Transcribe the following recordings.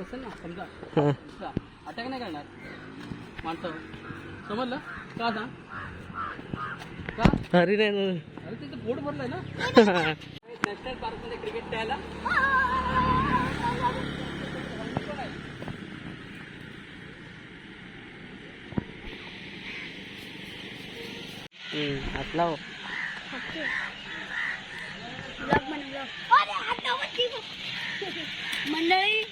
असेल ना समजा. हा. अटॅक नाही करणार. माणसावर समजलं? का सांग? का? हरी नाही ना. अरे पोट भरलंय ना. नॅशनल पार्कमध्ये क्रिकेट खेळायला? हो. अरे. मंडळी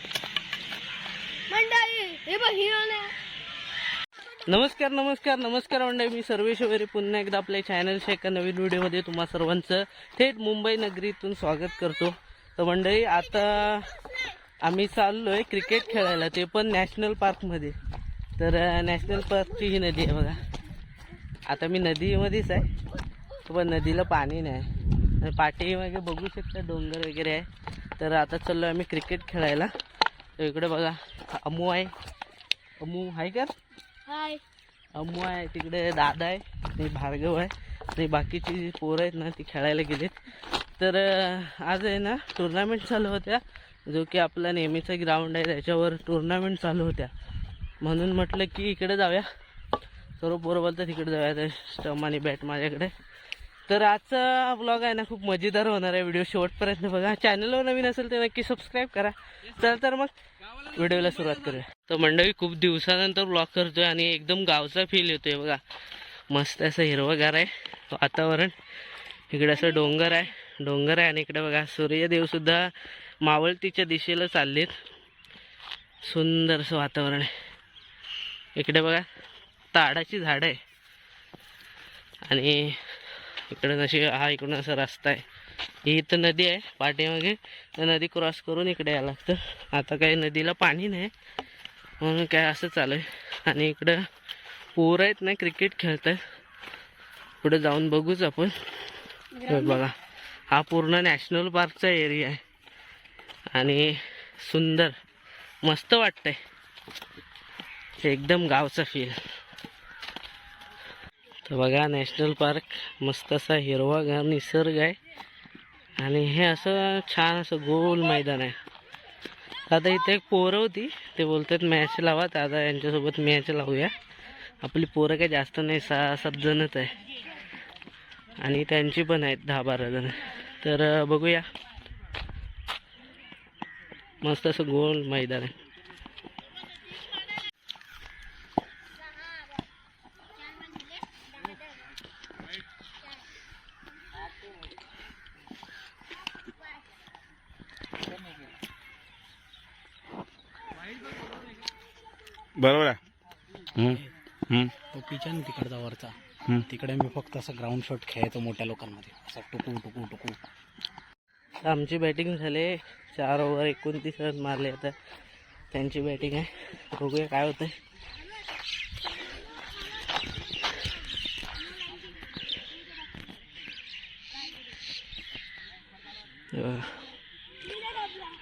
मंडळी हे बघ हिरो नमस्कार नमस्कार नमस्कार मंडळी. मी सर्वेश वगैरे पुन्हा एकदा आपल्या चॅनलच्या एका नवीन व्हिडिओमध्ये तुम्हा सर्वांचं थेट मुंबई नगरीतून स्वागत करतो. तर मंडळी आता आम्ही चाललो आहे क्रिकेट खेळायला ते पण नॅशनल पार्कमध्ये तर नॅशनल पार्कची ही नदी आहे बघा. आता मी नदीमध्येच आहे पण नदीला पाणी नाही. आणि पाठीमागे बघू शकता डोंगर वगैरे आहे. तर आता चाललो आम्ही क्रिकेट खेळायला. इकडे बघा अमू आहे अमू आहे का हाय अम्मू आहे तिकडे दादा आहे आणि भार्गव आहे आणि बाकीची जी पोरं आहेत ना ती खेळायला गेलीत तर आज आहे ना टुर्नामेंट चालू होत्या. जो की आपला नेहमीचा ग्राउंड आहे त्याच्यावर टुर्नामेंट चालू होत्या. म्हणून म्हटलं की इकडे जाऊया. सर्व पोरं बोलतात तिकडे जाऊया. स्टम आणि बॅट माझ्याकडे. तर आजचा ब्लॉग आहे ना खूप मजेदार होणार आहे व्हिडिओ शेवटपर्यंत बघा. चॅनलवर नवीन असेल तर नक्की सबस्क्राईब करा. चल तर मग व्हिडिओला सुरुवात करूया. तर मंडळी खूप दिवसानंतर ब्लॉग करतोय आणि एकदम गावचा फील येतोय बघा. मस्त असं हिरवगार आहे वातावरण. इकडे असं डोंगर आहे डोंगर आहे आणि इकडे बघा सूर्यदेवसुद्धा मावळतीच्या दिशेला चाललेत. सुंदर असं वातावरण आहे. इकडे बघा ताडाची झाडं आहे. आणि इकडं अशी हा इकडून असा रस्ता आहे. ही इथं नदी आहे पाठीमागे. तर नदी क्रॉस करून इकडे यायला लागतं. आता काही नदीला पाणी नाही. म्हणून काय असं चालू आहे. आणि इकडं पोरं आहेत ना क्रिकेट खेळत आहेत पुढे जाऊन बघूच आपण. बघा. हा पूर्ण नॅशनल पार्कचा एरिया आहे. आणि सुंदर. मस्त वाटतंय. एकदम गावचा फील तर बघा नॅशनल पार्क मस्त असा हिरवागार निसर्ग आहे. आणि हे असं छान असं गोल मैदान आहे. आता इथे एक पोरं होती. ते बोलतात मॅच लावा. तर आता यांच्यासोबत मॅच लावूया. आपली पोरं काही जास्त नाही सहा सात जणच आहे. आणि त्यांची पण आहेत दहा बारा जण. तर बघूया. मस्त असं गोल मैदान आहे. बरोबर आहे. हम्म, हम्म, तो पिचा ना तिकडचा वरचा. हम्म. तिकडे मी फक्त असं ग्राउंड शॉट खेळायचो मोठ्या लोकांमध्ये. असं टुकू टुकू टुकू. आमची बॅटिंग झाले. चार ओव्हर एकोणतीस रन मारले आता. त्यांची बॅटिंग आहे. बघूया काय होतंय.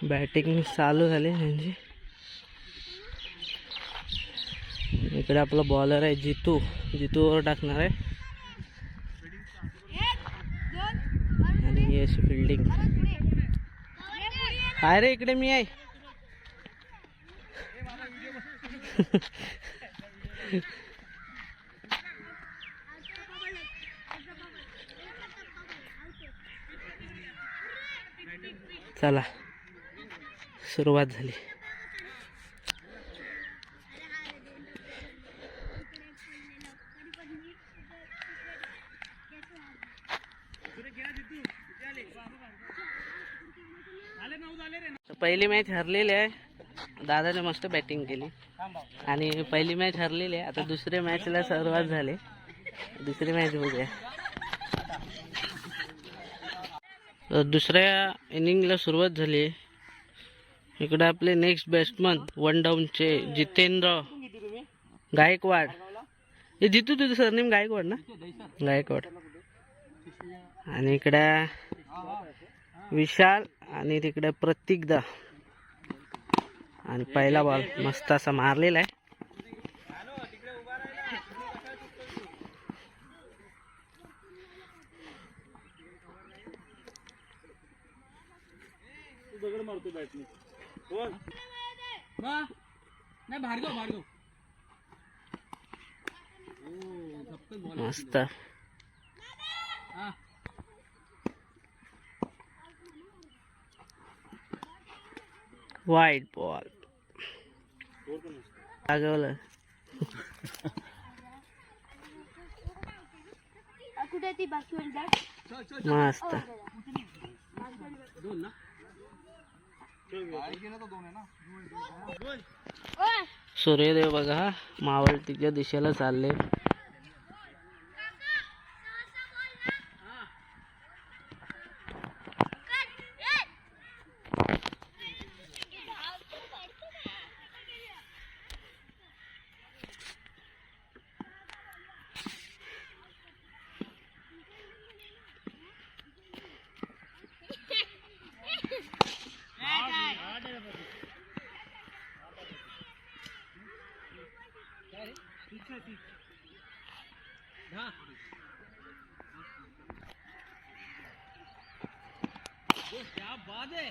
बॅटिंग चालू झाली त्यांची. इकडे आपला बॉलर आहे जितू. जितूवर टाकणार आहे. आणि ही अशी फिल्डिंग हाय रे इकडे मी आहे. चला सुरुवात झाली तर पहिली मॅच हरलेली आहे. दादाने मस्त बॅटिंग केली. आणि पहिली मॅच हरलेली आहे. आता दुसऱ्या मॅचला सुरुवात झाली. दुसरी मॅच बघूया. दुसऱ्या इनिंगला सुरुवात झाली. इकडे आपले नेक्स्ट बॅट्समन वन डाऊनचे जितेंद्र गायकवाड. हे जितू तुझं सरनेम गायकवाड ना? गायकवाड. आणि इकडं विशाल आणि तिकडे प्रत्येकदा आणि पहिला बॉल मस्त असा मारलेला आहे. मस्त. वाईट बॉल लागवलं कुठे ती बाकी चल चल मस्त. दोन ना सूर्यदेव बघा मावळतीच्या दिशेला चालले क्या बात है?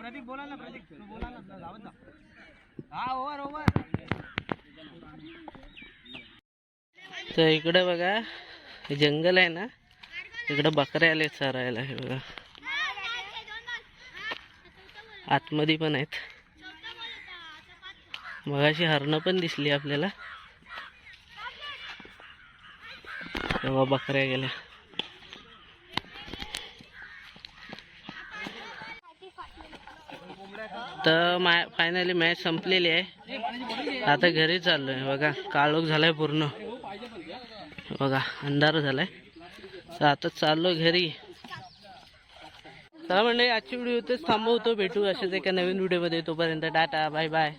प्रतीक बोला ना प्रतीक तू बोला ना धावत जा। हा ओव्हर ओव्हर तर इकडे बघा हे जंगल आहे ना इकडे बकऱ्या आले चरायला हे बघा. आतमध्ये पण आहेत. मगाशी हरणं पण दिसली आपल्याला. तेव्हा बकऱ्या गेल्या. तर मा फायनली मॅच संपलेली आहे. आता घरी चाललोय. बघा काळोख झालाय पूर्ण. बघा अंधार झालाय. तर आता चाललो घरी. चला म्हणजे आजची व्हिडिओ इथेच थांबवतो. भेटू अशाच एका नवीन व्हिडिओमध्ये तोपर्यंत टाटा बाय बाय